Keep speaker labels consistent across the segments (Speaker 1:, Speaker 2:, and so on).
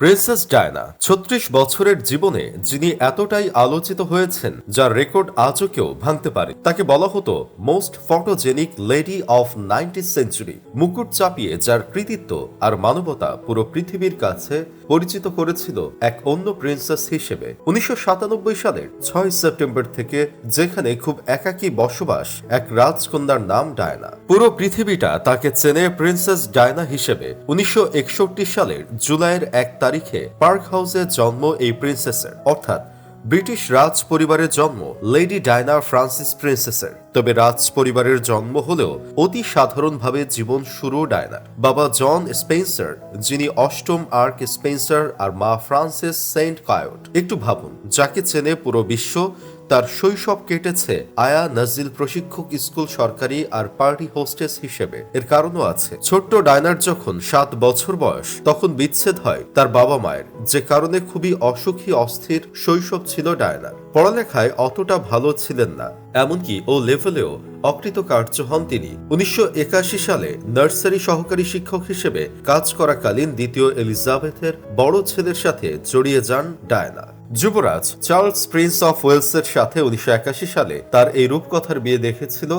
Speaker 1: Princess Diana ছত্রিশ বছরের জীবনে যিনি এতটাই আলোচিত হয়েছেন, যার রেকর্ড আজও কেউ ভাঙতে পারে। তাকে বলা হতো most photogenic lady of ninety century. মুকুট চাপিয়ে যার কৃতিত্ব আর মানবতা পুরো পৃথিবীর কাছে পরিচিত করেছিল এক অন্য প্রিন্সেস হিসেবে। উনিশশো সালের ছয় সেপ্টেম্বর থেকে যেখানে খুব একাকী বসবাস এক রাজকন্যার নাম ডায়না। পুরো পৃথিবীটা তাকে চেনে প্রিন্সেস ডায়না হিসেবে। উনিশশো একষট্টি সালের জুলাইয়ের এক তারিখে পার্ক হাউসে জন্ম এই প্রিন্সেসের, অর্থাৎ ব্রিটিশ রাজ পরিবারের জন্ম লেডি ডায়না ফ্রান্সিস প্রিন্সেসের। তবে রাজ পরিবারের জন্ম হলেও অতি সাধারণভাবে জীবন শুরু ডায়না বাবা জন স্পেন্সার, যিনি অষ্টম আর্ক স্পেন্সার, আর মা ফ্রান্সিস সেন্ট কায়োট। একটু ভাবুন, যাকে চেনে পুরো বিশ্ব তার শৈশব কেটেছে আয়া নাজিল প্রশিক্ষক স্কুল সরকারি আর পার্টি হোস্টেস হিসেবে। এর কারণও আছে। ছোট্ট ডায়নার যখন সাত বছর বয়স, তখন বিচ্ছেদ হয় তার বাবা মায়ের। যে কারণে খুবই অসুখী, অস্থির শৈশব ছিল ডায়নার। পড়ালেখায় অতটা ভালো ছিলেন না। এমনকি ও লেভেলেও অকৃতকার্য হন তিনি। উনিশশো একাশি সালে নার্সারি সহকারী শিক্ষক হিসেবে কাজ করাকালীন দ্বিতীয় এলিজাবেথের বড় ছেলের সাথে জড়িয়ে যান ডায়না। যুবরাজ চার্লস প্রিন্স অফ ওয়েলসের সাথে উনিশশো একাশি সালে তার এই রূপকথার বিয়ে দেখেছিল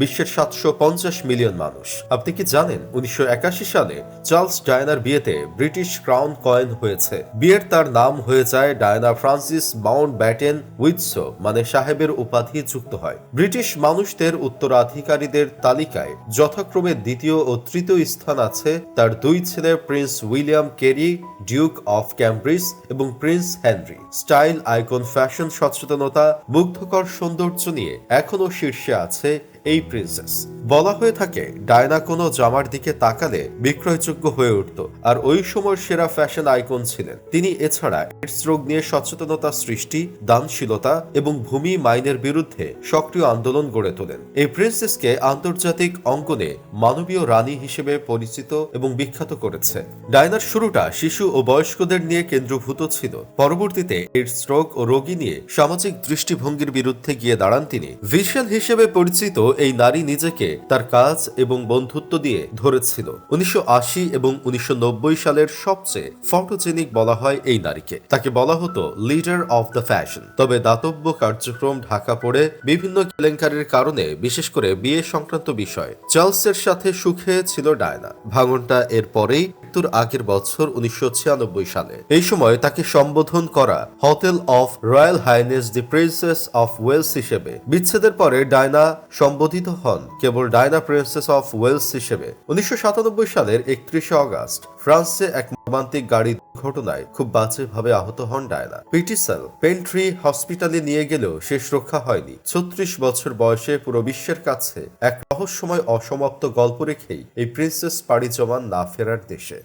Speaker 1: বিশ্বের সাতশো পঞ্চাশ মিলিয়ন মানুষ। আপনি কি জানেন উনিশশো সালে চার্লস ডায়নার বিয়েতে ব্রিটিশ ক্রাউন কয়েন হয়েছে? বিয়ের তার নাম হয়ে যায় ডায়না ফ্রান্সিস মাউন্ট ব্যাটেন উইথসো মানে সাহেবের উপাধি যুক্ত হয়। ব্রিটিশ মানুষদের উত্তরাধিকারীদের তালিকায় যথাক্রমে দ্বিতীয় ও তৃতীয় স্থান আছে তার দুই ছেলে প্রিন্স উইলিয়াম কেরি, ডিউক অফ ক্যামব্রিজ এবং prince Henry. Style, icon, fashion সচেতনতা, মুগ্ধকর সৌন্দর্য নিয়ে এখনও শীর্ষে আছে এই প্রিন্সেস। বলা হয়ে থাকে, ডায়না কোনো জামার দিকে তাকালে বিক্রয়যোগ্য হয়ে উঠত, আর ওই সময় সেরা ফ্যাশন আইকন ছিলেন। তিনি এছাড়া এইডস রোগ নিয়ে সচেতনতা সৃষ্টি, দানশীলতা এবং ভূমি মাইনের বিরুদ্ধে সক্রিয় আন্দোলন গড়ে তোলেন। এই প্রিন্সেসকে আন্তর্জাতিক অঙ্গনে মানবীয় রানী হিসেবে পরিচিত এবং বিখ্যাত করেছে। ডায়নার শুরুটা শিশু ও বয়স্কদের নিয়ে কেন্দ্রভূত ছিল। পরবর্তীতে এইডস রোগ ও রোগী নিয়ে সামাজিক দৃষ্টিভঙ্গির বিরুদ্ধে গিয়ে দাঁড়ান তিনি। ভিশাল হিসেবে পরিচিত এই নারী নিজেকে তার কাজ এবং বন্ধুত্ব দিয়ে ধরেছিল। উনিশশো এবং উনিশশো সালের সবচেয়ে ফটোজেনিক বলা হয় এই নারীকে। তাকে বলা হতো লিডার অফ দ্য ফ্যাশন। তবে দাতব্য কার্যক্রম ঢাকা পড়ে বিভিন্ন কেলেঙ্কারির কারণে, বিশেষ করে বিয়ে সংক্রান্ত বিষয়। চার্লসের সাথে সুখে ছিল ডায়না। ভাঙনটা এর পরেই মৃত্যুর আগের বছর উনিশশো ছিয়ানব্বই সালে। এই সময় তাকে সম্বোধন করা hotel of royal highness the princess of Wales হিসেবে। বিচ্ছেদের পরে ডায়না সম্বোধিত হন কেবল ডায়না প্রিন্সেস অফ ওয়েলস হিসেবে। উনিশশো সালের একত্রিশে অগাস্ট, ফ্রান্সে এক মর্মান্তিক গাড়ি দুর্ঘটনায় খুব বাজেভাবে আহত হন ডায়না। পিটিসেল পেন্ট্রি হসপিটালে নিয়ে গেলেও শেষ রক্ষা হয়নি। ছত্রিশ বছর বয়সে পুরো বিশ্বের কাছে এক রহস্যময় অসমাপ্ত গল্প রেখেই এই প্রিন্সেস পাড়ি জমান না ফেরার দেশে।